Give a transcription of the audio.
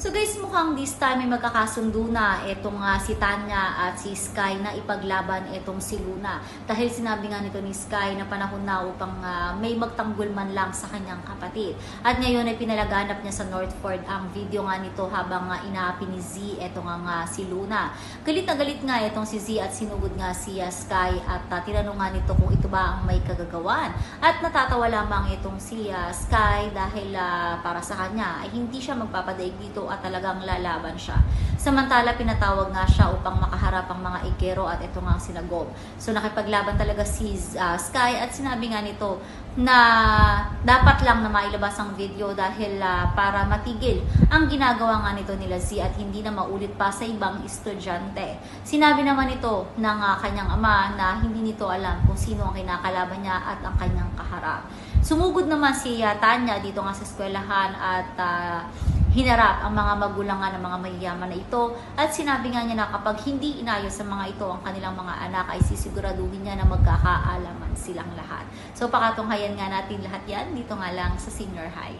So guys, mukhang this time may magkakasundo na itong ah, si Tanya at si Sky na ipaglaban itong si Luna. Dahil sinabi nga nito ni Sky na panahon na upang ah, may magtanggol man lang sa kanyang kapatid. At ngayon ay pinalaganap niya sa Northford ang video nga nito habang nga inaapi ni Z itong nga nga si Luna. Galit na galit nga itong si Z at sinugod nga si ah, Sky at ah, tinanong nga nito kung ito ba ang may kagagawan. At natatawa lamang itong si ah, Sky dahil ah, para sa kanya ay hindi siya magpapadaig dito at talagang lalaban siya. Samantala, pinatawag nga siya upang makaharap ang mga ikero at ito nga ang sinagob. So nakipaglaban talaga si ah, Sky at sinabi nga nito na dapat lang na mailabas ang video dahil ah, para matigil ang ginagawa nga nito nila Z at hindi na maulit pa sa ibang estudyante. Sinabi naman ito ng ah, kanyang ama na hindi nito alam kung sino ang kinakalaban niya at ang kanyang kaharap. Sumugod naman si ah, Tanya dito nga sa eskwelahan at ah, hinarap ang mga magulang ng mga mayayaman na ito at sinabi nga niya na kapag hindi inayos sa mga ito ang kanilang mga anak ay sisiguraduhin niya na magkakaalaman silang lahat. So pakatunghayan nga natin lahat yan dito nga lang sa senior high.